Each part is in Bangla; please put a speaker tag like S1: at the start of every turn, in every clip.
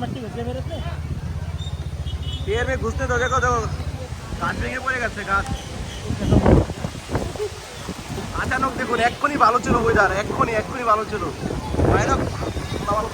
S1: মাটি ঘুরতে ঘুরতে তো দেখো গাছ ভেঙে পড়ে গেছে, গাছ। আচানক দেখুন, এক্ষুনি ভালো ছিল বুঝার এক্ষুনি এক্ষুনি ভালো ছিল। বাইরে ভালো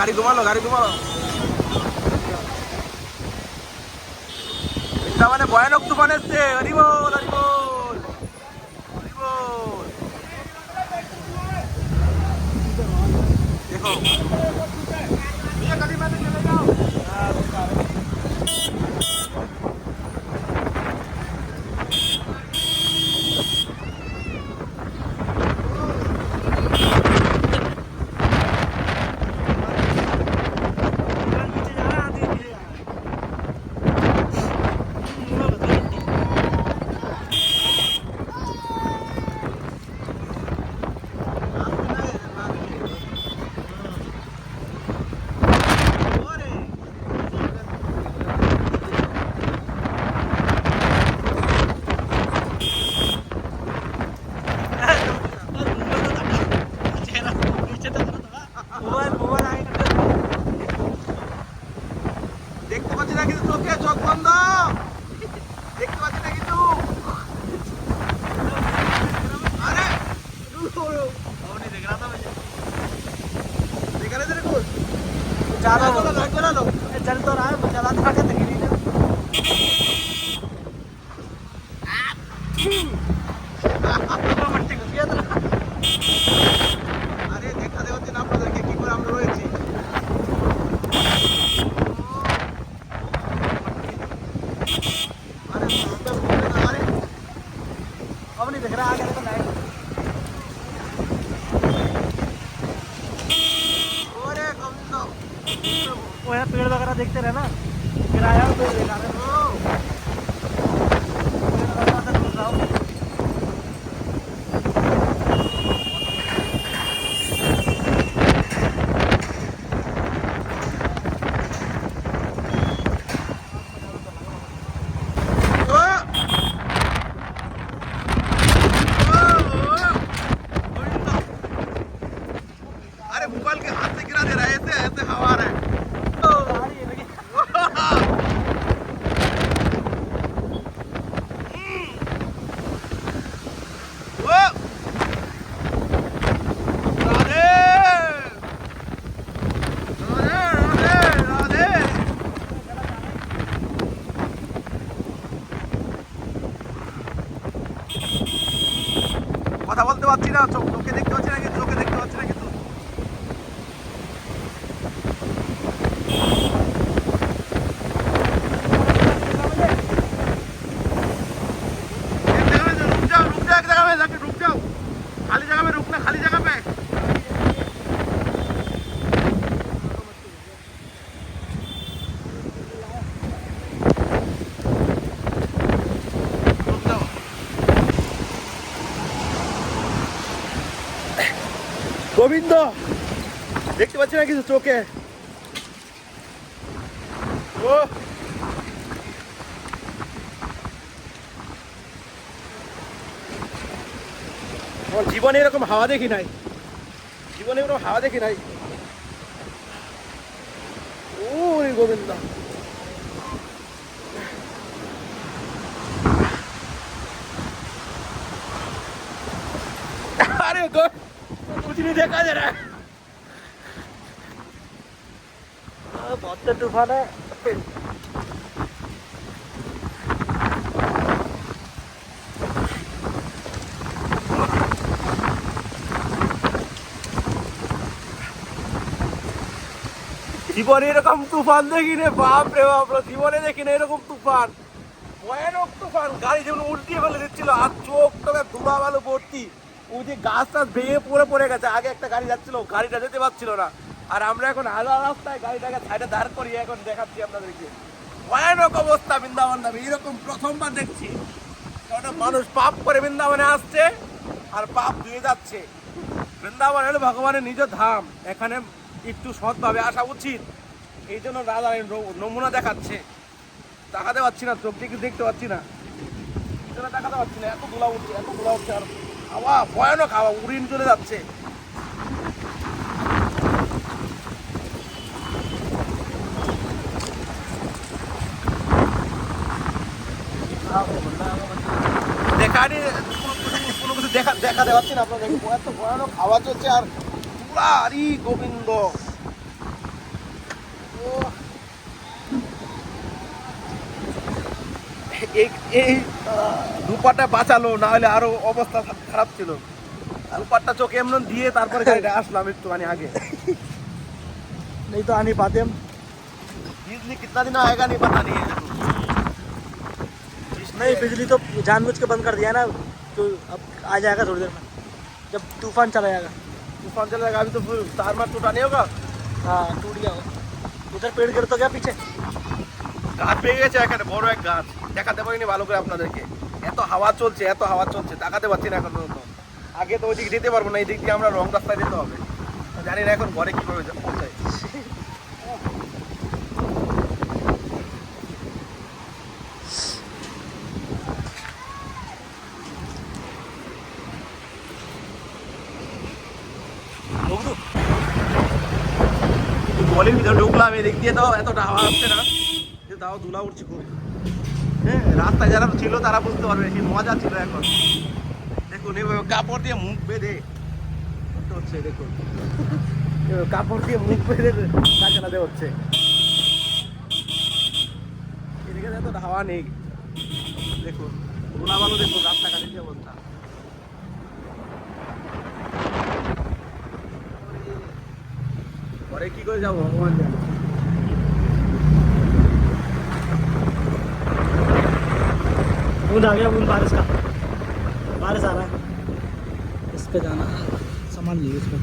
S1: গাড়ি ঘুমালো গাড়ি ঘুমালো। মানে ভয়ানক তুফান এসছে হরিবল జిల్లాలో
S2: अब नहीं दिख रहा, आगे देखो लाइट ओए पेड़ वगैरह देखते रहना। किराया पेड़ देखा
S1: Don't 个 গোবিন্দ, দেখতে পাচ্ছি না কিছু চোখে। জীবনে এরকম হাওয়া দেখি নাই। জীবনে এরকম হাওয়া দেখি নাই। ও গোবিন্দ। भी देखा दे रहा है জীবনে এরকম তুফান দেখি রে বাপ রে, জীবনে দেখি না এরকম তুফান। ভয়ানক তুফান, গাড়ি যেমন উল্টিয়ে ফেলে দিচ্ছিল, আর চোখ তবে ধুলা ভালো ভর্তি। ওই যে গাছ টাছ ভেঙে পড়ে পড়ে গেছে, আগে একটা গাড়ি যাচ্ছিল, গাড়িটা যেতে পারছিল না। আর আমরা এখন আধা রাস্তায় গাড়িটাকে সাইডে দাঁড় করিয়ে এখন দেখাচ্ছি আপনাদেরকে। ভয়ানক অবস্থা বৃন্দাবন দামে এরকম প্রথমবার দেখছি। মানুষ পাপ করে বৃন্দাবনে আসছে আর পাপ ধুয়ে যাচ্ছে। বৃন্দাবন হলো ভগবানের নিজ ধাম, এখানে একটু সৎভাবে আসা উচিত। এই জন্য রাজা নমুনা দেখাচ্ছে। দেখাতে পাচ্ছি না, চোখ দিয়ে কিছু দেখতে পাচ্ছি না। জন্য দেখাতে পাচ্ছি না, এত ধুলা উঠছে, এত ধুলা উঠছে আর হাওয়া ভয়ানক হাওয়া উড়িন চলে যাচ্ছে। দেখানি কোনো কিছু- দেখা দেখাতে পাচ্ছি না আপনাদের। এত ভয়ানক হাওয়া চলছে আর পুরা আরি গোবিন্দ। এই এই দুপাটা বাঁচালো না হলে আরো অবস্থা খারাপ ছিল দুপাটটা চোখে এমন দিয়ে তারপরে গাড়িটা আসলাম একটুখানি আগে
S2: नहीं तो आ नहीं पाते हम
S1: बिजली कितना दिन आएगा नहीं पता नहीं है
S2: नहीं बिजली तो जानबूझ के बंद कर दिया ना तो अब आ जाएगा थोड़ी देर में जब तूफान चला जाएगा
S1: तूफान चलेगा अभी तो फिर तार मार टूटा नहीं होगा
S2: हाँ टूट गया वो उधर पेड़ गिर तो गया पीछे
S1: গাছ পেয়ে গেছে এখানে বড় এক গাছ দেখাতে পারিনি ভালো করে আপনাদেরকে। এত হাওয়া চলছে, এত হাওয়া চলছে, দেখাতে পারছি না এখন পর্যন্ত। আগে তো ওই দিক যেতে পারব না, এই দিক দিয়ে আমরা রং রাস্তায় যেতে হবে। জানি না এখন ঘরে কীভাবে যা- পৌঁছাই গলির ভিতরে ঢুকলাম, এদিক দিয়ে তো এতটা হাওয়া আসছে না। তাও ধুলা উঠছে খুব। রাস্তায় যারা ছিল, তারা বুঝতে পারবে কি মজা ছিল এখন। দেখুন এভাবে কাপড় দিয়ে মুখ বেঁধে হচ্ছে, দেখুন। কাপড় দিয়ে মুখ বেঁধে চালাতে হচ্ছে। এদিকে তো হাওয়া নেই। দেখুন ধুলা ভালো দেখুন, রাস্তাঘাটের কি অবস্থা। পরে কি করে যাব, ভগবান জানে।
S2: बूंद आ गया बूंद बारिश का बारिश आ रहा है इस पे जाना है सामान लिए इस पे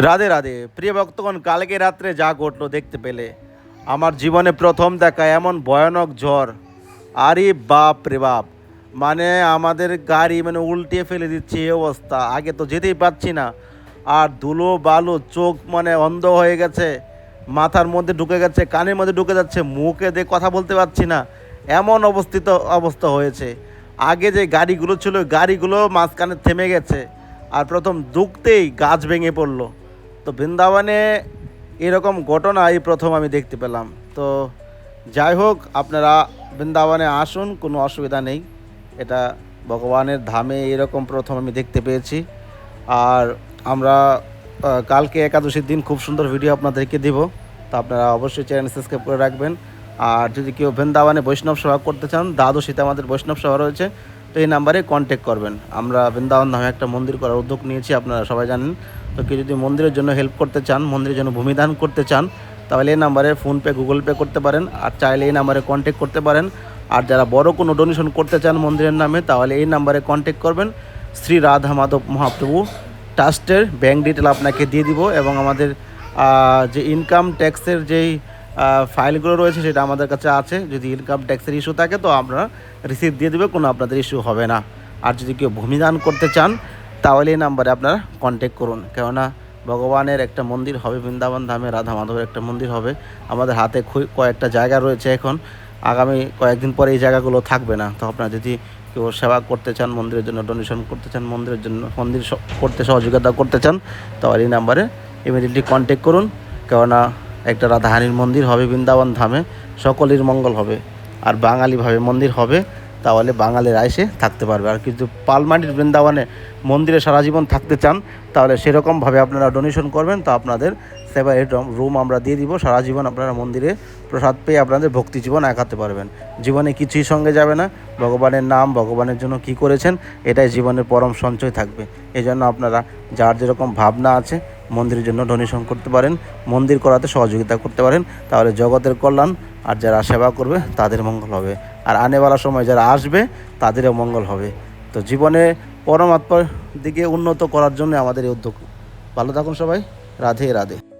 S1: রাধে রাধে প্রিয় ভক্তগণ কালকে রাত্রে যা ঘটলো দেখতে পেলে আমার জীবনে প্রথম দেখা এমন ভয়ানক ঝড় আরে বাপ রে বাপ মানে আমাদের গাড়ি মানে উল্টিয়ে ফেলে দিচ্ছে এই অবস্থা আগে তো যেতেই পারছি না আর ধুলো বালু চোখ মানে অন্ধ হয়ে গেছে মাথার মধ্যে ঢুকে গেছে কানের মধ্যে ঢুকে যাচ্ছে মুখে দিয়ে কথা বলতে পারছি না এমন অবস্থিত অবস্থা হয়েছে। আগে যে গাড়িগুলো ছিল, গাড়িগুলো মাঝখানে থেমে গেছে আর প্রথম দুঃখতেই গাছ ভেঙে পড়ল। তো বৃন্দাবনে এরকম ঘটনা এই প্রথম আমি দেখতে পেলাম। তো যাই হোক, আপনারা বৃন্দাবনে আসুন, কোনো অসুবিধা নেই। এটা ভগবানের ধামে এরকম প্রথম আমি দেখতে পেয়েছি। আর আমরা কালকে একাদশীর দিন খুব সুন্দর ভিডিও আপনাদেরকে দেব। তো আপনারা অবশ্যই চ্যানেল সাবস্ক্রাইব করে রাখবেন। আর যদি কেউ বৃন্দাবনে বৈষ্ণব সভা করতে চান, দ্বাদশীতে আমাদের বৈষ্ণব সভা রয়েছে, তো এই নাম্বারে কন্ট্যাক্ট করবেন। আমরা বৃন্দাবন ধামে একটা মন্দির করার উদ্যোগ নিয়েছি, আপনারা সবাই জানেন। তো কেউ যদি মন্দিরের জন্য হেল্প করতে চান, মন্দিরের জন্য ভূমিদান করতে চান, তাহলে এই নাম্বারে ফোনপে গুগল পে করতে পারেন। আর চাইলে এই নাম্বারে কন্ট্যাক্ট করতে পারেন। আর যারা বড় কোনো ডোনেশন করতে চান মন্দিরের নামে, তাহলে এই নাম্বারে কন্ট্যাক্ট করবেন। শ্রী রাধা মাধব মহাপ্রভু ট্রাস্টের ব্যাংক ডিটেল আপনাকে দিয়ে দিব এবং আমাদের যে ইনকাম ট্যাক্সের যেই ফাইলগুলো রয়েছে, সেটা আমাদের কাছে আছে। যদি ইনকাম ট্যাক্সের ইস্যু থাকে, তো আমরা রিসিভ দিয়ে দেবে, কোনো আপনাদের ইস্যু হবে না। আর যদি কেউ ভূমিদান করতে চান, তাহলে এই নাম্বারে আপনারা কন্ট্যাক্ট করুন। কেননা, ভগবানের একটা মন্দির হবে, বৃন্দাবন ধামে, রাধা মাধবের একটা মন্দির হবে। আমাদের হাতে কয়েকটা জায়গা রয়েছে এখন। আগামী কয়েকদিন পরে এই জায়গাগুলো থাকবে না। তো আপনারা যদি কেউ সেবা করতে চান, মন্দিরের জন্য ডোনেশন করতে চান, মন্দিরের জন্য, মন্দির করতে সহযোগিতা করতে চান, তাহলে এই নাম্বারে ইমিডিয়েটলি কন্ট্যাক্ট করুন। কেননা একটা রাধাহানির মন্দির হবে বৃন্দাবন ধামে, সকলের মঙ্গল হবে। আর বাঙালিভাবে মন্দির হবে, তাহলে বাঙালিরা এসে থাকতে পারবে। আর কিন্তু পালমাটির বৃন্দাবনে মন্দিরে সারা জীবন থাকতে চান, তাহলে সেরকমভাবে আপনারা ডোনেশন করবেন, তো আপনাদের সেপারেট রুম আমরা দিয়ে দিব। সারা জীবন আপনারা মন্দিরে প্রসাদ পেয়ে আপনাদের ভক্তি জীবন একাতে পারবেন। জীবনে কিছুই সঙ্গে যাবে না। ভগবানের নাম, ভগবানের জন্য কি করেছেন, এটাই জীবনের পরম সঞ্চয় থাকবে। এই জন্য আপনারা যার যেরকম ভাবনা আছে
S3: মন্দিরের জন্য ডোনেশন করতে পারেন, মন্দির করাতে সহযোগিতা করতে পারেন, তাহলে জগতের কল্যাণ আর যারা সেবা করবে তাদের মঙ্গল হবে। আর আনেওয়ালার সময় যারা আসবে তাদেরও মঙ্গল হবে। তো জীবনে পরমাত্মার দিকে উন্নত করার জন্য আমাদের এই উদ্যোগ। ভালো থাকুন সবাই। রাধে রাধে।